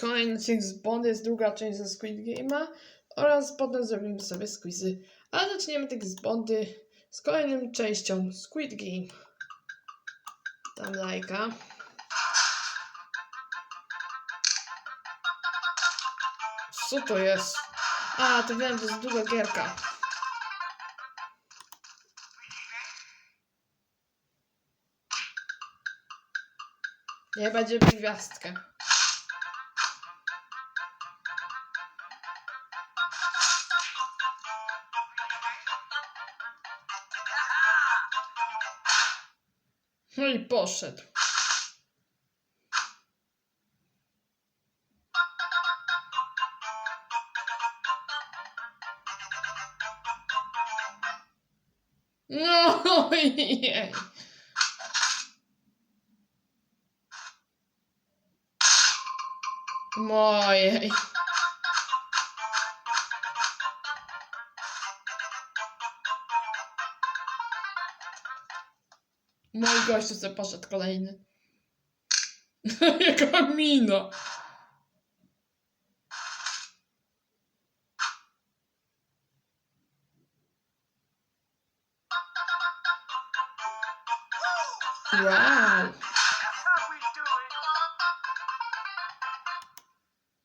Kolejny odcinek z Bondy jest druga część ze Squid Game'a oraz potem zrobimy sobie squizy. Ale zaczniemy tak z Bondy z kolejną częścią Squid Game. Tam lajka. Co to jest? A, to wiem, to jest długa gierka. Nie będzie gwiazdka. No i poszedł. No. Mojej. Mój gościu sobie poszedł kolejny. Jaka mina. Wow.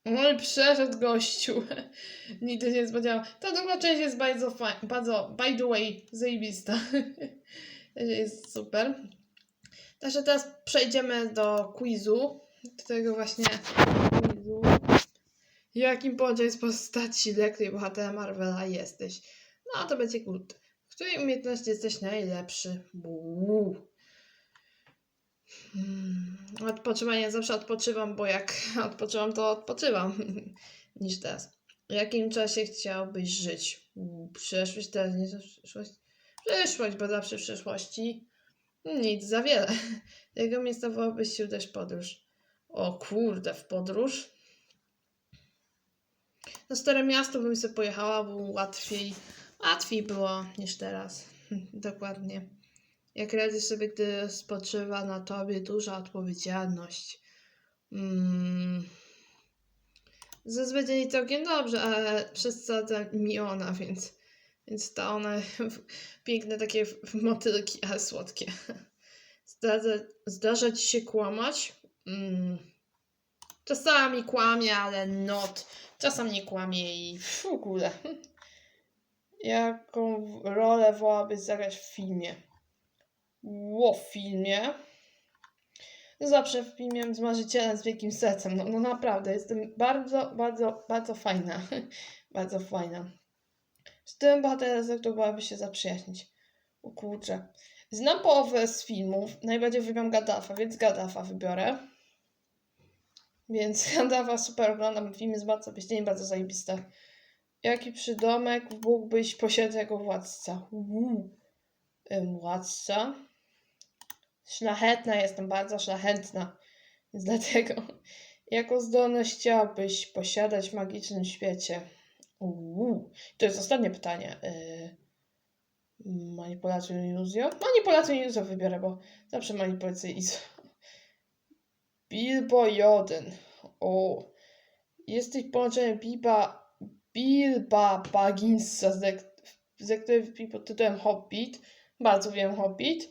No i przeszedł gościu. Nigdy się nie spodziewał. Ta druga część jest bardzo fajna, bardzo, by the way, zajebista. jest super. Także teraz przejdziemy do quizu. Do tego właśnie quizu. Jakim podział z postaci lekkiej bohatera Marvela jesteś? No to będzie good. W której umiejętności jesteś najlepszy? Buu. Hmm, Odpoczywanie zawsze odpoczywam, bo jak odpoczywam, to odpoczywam niż teraz. W jakim czasie chciałbyś żyć? U, Przyszłość, teraz nie przyszłość? Przyszłość, bo zawsze w przyszłości nic za wiele. Miejsca wołabyś się udać w podróż? O kurde, w podróż? Na stare miasto bym sobie pojechała, bo łatwiej, łatwiej było niż teraz. Dokładnie. Jak radzisz sobie, gdy spoczywa na tobie duża odpowiedzialność? Mm. Zazwyczaj całkiem dobrze, ale przesadza mi ona, więc, więc to one piękne takie motylki, ale słodkie. Zdarza, zdarza ci się kłamać? Mm. Czasami kłamie, ale not. Czasem nie kłamie i w ogóle. Jaką rolę wolałabyś zagrać w filmie? Ło, w filmie. Zawsze w filmie z marzycielem z wielkim sercem. No, no naprawdę, jestem bardzo, bardzo, bardzo fajna. bardzo fajna. Tym bohaterem z którym byłaby się zaprzyjaźnić. O. Znam połowę z filmów. Najbardziej wybieram Gaddafa, więc Gaddafa wybiorę. Więc Gaddafa super oglądam. Film jest bardzo wyśmienity, bardzo zajebiste. Jaki przydomek mógłbyś posiadać jako władca? Władca. Szlachetna jestem, bardzo szlachetna. Więc dlatego. Jaką zdolność chciałabyś posiadać w magicznym świecie? Uuu. To jest ostatnie pytanie. Yy, manipulacją i iluzją? Manipulacją i iluzją wybiorę, bo zawsze manipulację iluzją. Bilbo Joden. O. Jesteś połączeniem Biba, Bilba Bagginsa, z, z którym pod tytułem Hobbit. Bardzo wiem Hobbit.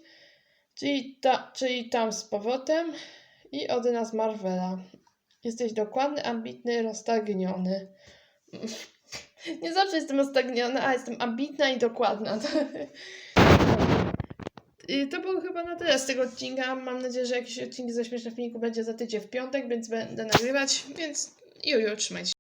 Czyli, ta, czyli tam z powrotem. I Odyna z Marvela. Jesteś dokładny, ambitny, roztargniony. Nie zawsze jestem roztargniona, a jestem ambitna i dokładna. I to było chyba na tyle z tego odcinka. Mam nadzieję, że jakiś odcinek ze śmiesznych filmików będzie za tydzień w piątek, więc będę nagrywać. Więc juju, trzymajcie się.